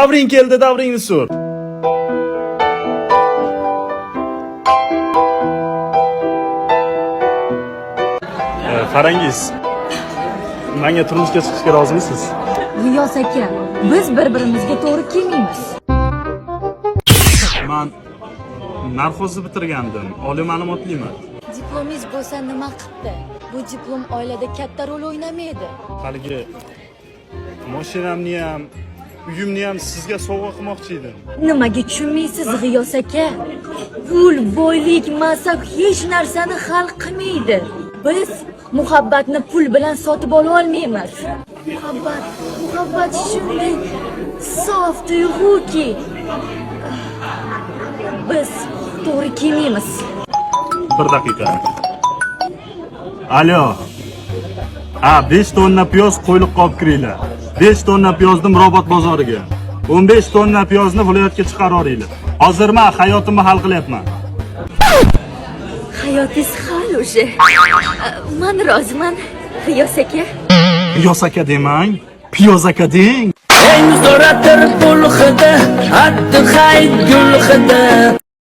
davring keldi davringni sur E, qarangiz manga turmushga chiqishga rozimisiz G'iyos aka, biz bir-birimizga to'g'ri kelmaymiz. man narxozni bitirgandim oliy ma'lumotliman Diplomingiz bo'lsa nima qildi? Bu diplom oilada katta rol o'ynamaydi. haligi mashinamni ham uyimni ham sizga sovg'a qilmoqchi edim Nimaga tushunmaysiz G'iyos aka? Pul, boylik, mansab hech narsani hal qilmaydi. Biz muhabbatni pul bilan sotib ola olmaymiz. Muhabbat, muhabbat shunday sof tuyg'uki biz to'g'ri kelmaymiz. bir daqiqa alo ha besh tonna piyoz qo'yliqqa olib kiringlar. Besh tonna piyozni mirobod bozoriga. o'n besh tonna piyozni viloyatga chiqarib yuboringlar hozir man hayotimni hal qilyapman. Hayotingiz hal o'sha. Men roziman, G'iyos aka. piyoz aka demang piyoz aka deng. Eng zo'ratir pul hidi haddi hayd gul hidi